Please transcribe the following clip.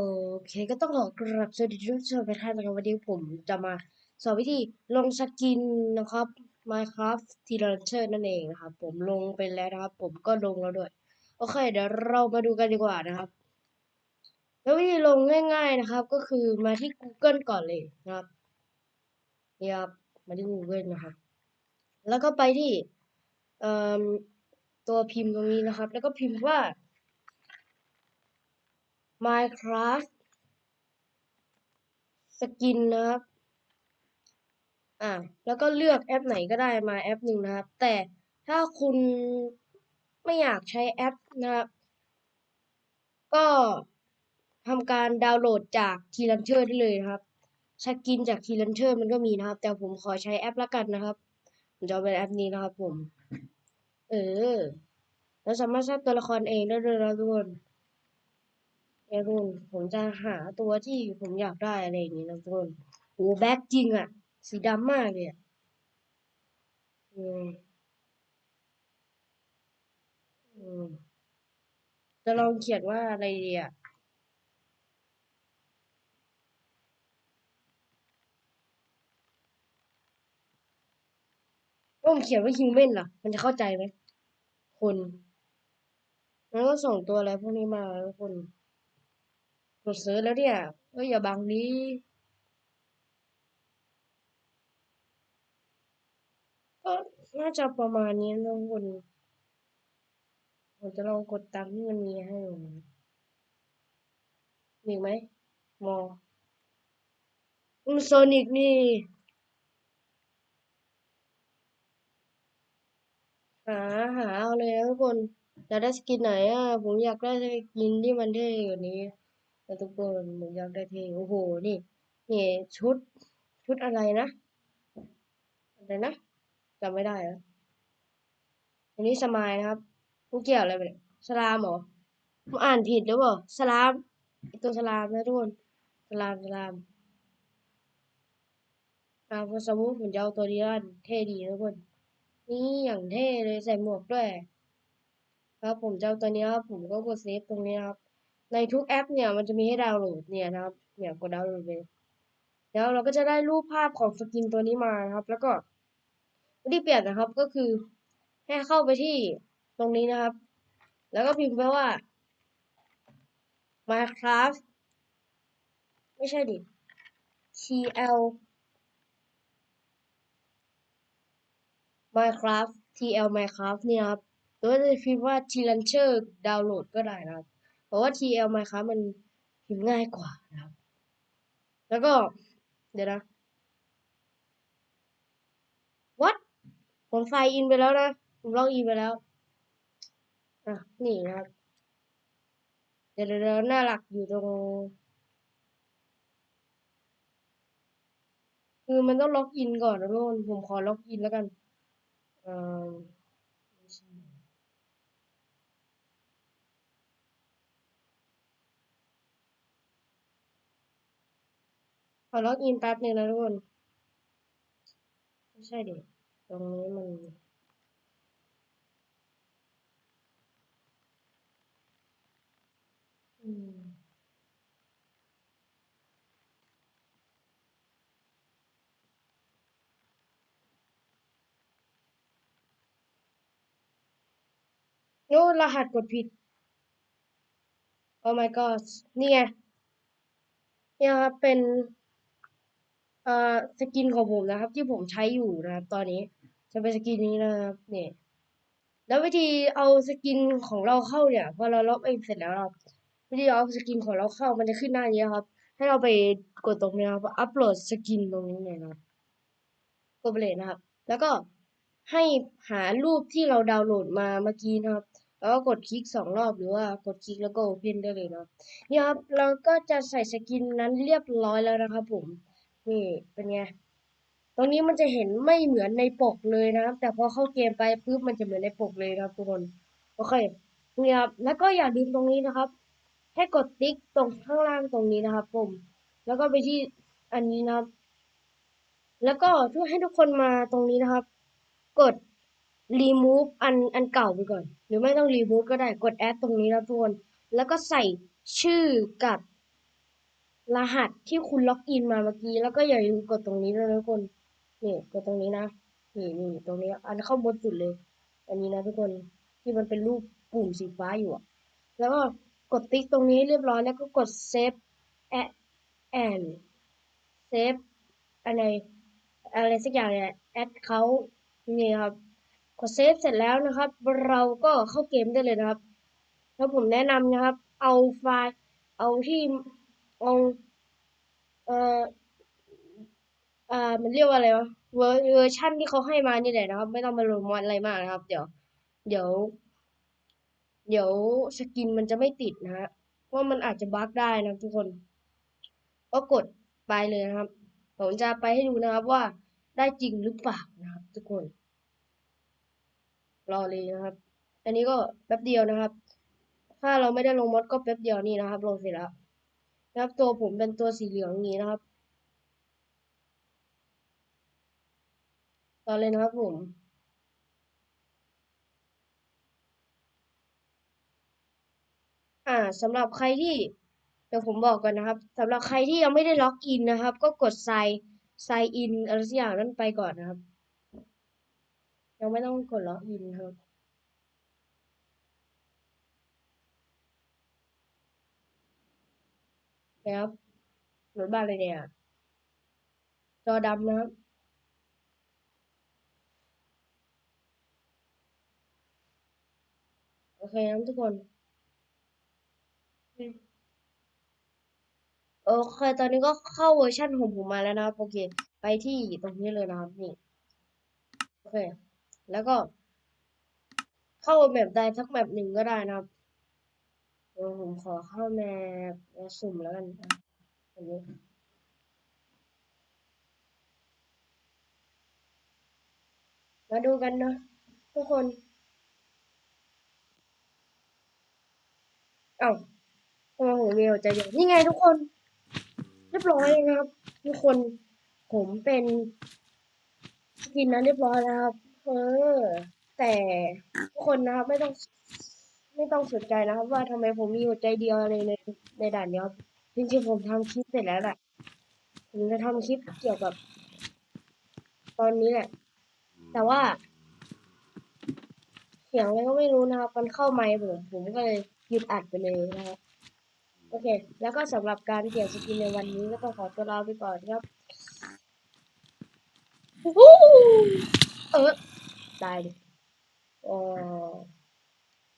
โอเคก็ต้องขอกราบสวัสดีทุกท่านท่านนะครับวันนี้ผมจะมาสอนวิธีลงสกินนะครับ Minecraft t r a n c h e r นั่นเองนะครับ ผมลงไปแล้วนะครับ ผมก็ลงแล้วด้วย โอเค เดี๋ยวเรามาดูกันดีกว่านะครับ แล้ววิธีลงง่ายๆนะครับ ก็คือมาที่ Google ก่อนเลยนะครับนี่ครับมาที่ Google นะครับ แล้วก็ไปที่เอ่อตัวพิมพ์ตรงนี้นะครับ แล้วก็พิมพ์ว่า Minecraft สกินนะครับ อ่า แล้วก็เลือกแอปไหนก็ได้มาแอปหนึ่งนะครับ แต่ถ้าคุณไม่อยากใช้แอปนะครับ ก็ทำการดาวน์โหลดจากทีลันเชอร์ได้เลยนะครับ สกินจากทีลันเชอร์มันก็มีนะครับ แต่ผมขอใช้แอปละกันนะครับ ผมจะเป็นแอปนี้นะครับผม เออ แล้วสามารถสร้างตัวละครเองได้เลยนะทุกคน เดี๋ยวนู่นผมจะหาตัวที่ผมอยากได้อะไรอย่างนี้นะทุกคนโอ้แบ็คจริงอะสีดำมากเลยอะอืมอืมจะลองเขียนว่าอะไรดีอะว่าผมเขียนว่าฮิวแมนล่ะ มันจะเข้าใจไหมคน แล้วก็ส่งตัวอะไรพวกนี้มาทุกคน กดเซิร์ชแล้วเนี่ยเอ้ยอย่าบังนี้ก็น่าจะประมาณนี้ทุกคนผมจะลองกดตามที่มันมีให้ดูมีไหมมออืมโซนิกนี่หาหาเอาเลยนะทุกคนอยากได้สกินไหนอะผมอยากได้สกินที่มันเท่กว่านี้ นะทุกคนผมอยากได้เท่โอ้โหนี่นี่ชุดชุดอะไรนะอะไรนะจำไม่ได้แล้วอันนี้สมายนะครับมันเกี่ยวอะไรไปสลามเหรอผมอ่านผิดหรือเปล่าสลามตัวสลามนะทุกคนสลามสลามอาพอสมมติผมจะเอาตัวนี้แล้วเท่ดีนะทุกคนนี่อย่างเท่เลยใส่หมวกด้วย ครับผมจะเอาตัวนี้ครับผมก็กดเซฟตรงนี้ครับ ในทุกแอปเนี่ยมันจะมีให้ดาวน์โหลดเนี่ยนะครับ เนี่ยกดดาวน์โหลดเลยแล้วเราก็จะได้รูปภาพของสกินตัวนี้มานะครับ แล้วก็วิธีเปลี่ยนนะครับก็คือให้เข้าไปที่ตรงนี้นะครับ แล้วก็พิมพ์ไปว่า Minecraft ไม่ใช่ดิ TL Minecraft TL Minecraft เนี่ยครับหรือว่าจะพิมพ์ว่า T Launcher ดาวน์โหลดก็ได้นะครับ เพราะว่า TL Minecraft มันพิมพ์ง่ายกว่านะครับ แล้วก็ เดี๋ยวนะ what ผมไซน์อินไปแล้วนะ ผมล็อกอินไปแล้ว อะ นี่นะครับ เดี๋ยวเดี๋ยวหน้าหลักอยู่ตรง คือมันต้องล็อกอินก่อนนะทุกคนผมขอล็อกอินแล้วกัน อ่อไม่ใช่ ขอล็อกอินแป๊บหนึ่งนะทุกคน ไม่ใช่ดิ ตรงนี้มันอืมโน้รหัสกดผิด Oh my god นี่ไงเนี่ยครับเป็น อ่อสกินของผมนะครับ ที่ผมใช้อยู่นะครับ ตอนนี้จะเป็นสกินนี้นะครับเนี่ยแล้ววิธีเอาสกินของเราเข้าเนี่ยพอเราล็อกอินเสร็จแล้วครับวิธีเอาสกินของเราเข้ามันจะขึ้นหน้านี้ครับ ให้เราไปกดตรงนี้ครับอัปโหลดสกินตรงนี้เนี่ยนะครับกดไปเลยนะครับ แล้วก็ให้หารูปที่เราดาวน์โหลดมาเมื่อกี้นะครับ แล้วก็กดคลิกสองรอบหรือว่ากดคลิกแล้วก็โอเพนได้เลยนะครับนี่ครับเราก็จะใส่สกินนั้นเรียบร้อยแล้วนะครับผม นี่เป็นไง ตรงนี้มันจะเห็นไม่เหมือนในปกเลยนะครับ แต่พอเข้าเกมไปปุ๊บมันจะเหมือนในปกเลยครับทุกคน โอเคนี่ครับ แล้วก็อย่าลืมตรงนี้นะครับ ให้กดติ๊กตรงข้างล่างตรงนี้นะครับผมแล้วก็ไปที่อันนี้นะครับ แล้วก็ช่วยให้ทุกคนมาตรงนี้นะครับ กด remove อันอันเก่าไปก่อน หรือไม่ต้อง remove ก็ได้ กด add ตรงนี้นะครับทุกคน แล้วก็ใส่ชื่อกับ รหัสที่คุณล็อกอินมาเมื่อกี้ แล้วก็อย่าลืมกดตรงนี้ด้วยนะทุกคนนี่กดตรงนี้นะนี่นี่ตรงนี้ อันเข้าบนสุดเลย อันนี้นะทุกคนที่มันเป็นรูปปุ่มสีฟ้าอยู่อะแล้วก็กดติ๊กตรงนี้เรียบร้อยแล้วก็กดเซฟแอแอนเซฟอะไรอะไรสักอย่างเนี่ยแอดเขานี่ครับกดเซฟเสร็จแล้วนะครับ เราก็เข้าเกมได้เลยนะครับ แล้วผมแนะนำนะครับ เอาไฟล์เอาที่ อาเอ่ออ่ามันเรียกว่าอะไรวะเวอร์เวอร์ชันที่เขาให้มานี่แหละนะครับ ไม่ต้องมาลงมดอะไรมากนะครับ เดี๋ยว เดี๋ยว เดี๋ยวสกินมันจะไม่ติดนะฮะเพราะมันอาจจะบั๊กได้นะทุกคน ก็กดไปเลยนะครับ ผมจะไปให้ดูนะครับว่าได้จริงหรือเปล่านะครับ ทุกคน รอเลยนะครับ อันนี้ก็แป๊บเดียวนะครับ ถ้าเราไม่ได้ลงมอดก็แป๊บเดียวนี่นะครับ ลงเสร็จแล้ว นะครับตัวผมเป็นตัวสีเหลืองนี้นะครับต่อเลยนะครับผมอ่าสำหรับใครที่เดี๋ยวผมบอกก่อนนะครับสำหรับใครที่ยังไม่ได้ล็อกอินนะครับ ก็กด sign sign in อะไรสักอย่างนั้นไปก่อนนะครับ ยังไม่ต้องกดล็อกอินครับ นะครับรถบ้านเลยเนี่ย จอดำนะครับโอเคครับทุกคนโอเค ตอนนี้ก็เข้าเวอร์ชันของผมมาแล้วนะครับโอเค ไปที่ตรงนี้เลยนะครับนี่โอเค แล้วก็เข้าแบบใดสักแบบหนึ่งก็ได้นะครับ เดี๋ยวผมขอเข้าแมปแล้วสุ่มแล้วกันอันนี้มาดูกันเนาะทุกคน เอ้าทำไมผมมีหัวใจเดียวนี่ไงทุกคน เรียบร้อยนะครับ ทุกคน ผมเป็นสกินนั้นเรียบร้อยแล้วครับ เออ แต่ทุกคนนะครับไม่ต้อง ไม่ต้องสนใจนะครับ ว่าทำไมผมมีหัวใจเดียวในในในด่านนี้จริงๆผมทำคลิปเสร็จแล้วแหละผมจะทำคลิปเกี่ยวกับ ตอนนี้แหละ แต่ว่า เสียงอะไรก็ไม่รู้นะครับมันเข้าไมค์ผมผมก็เลยหยุดอัดไปเลยนะครับโอเค แล้วก็สำหรับการเปลี่ยนสกินในวันนี้ก็ต้องขอตัวลาไปก่อนครับเออ ตายดิอ๋อ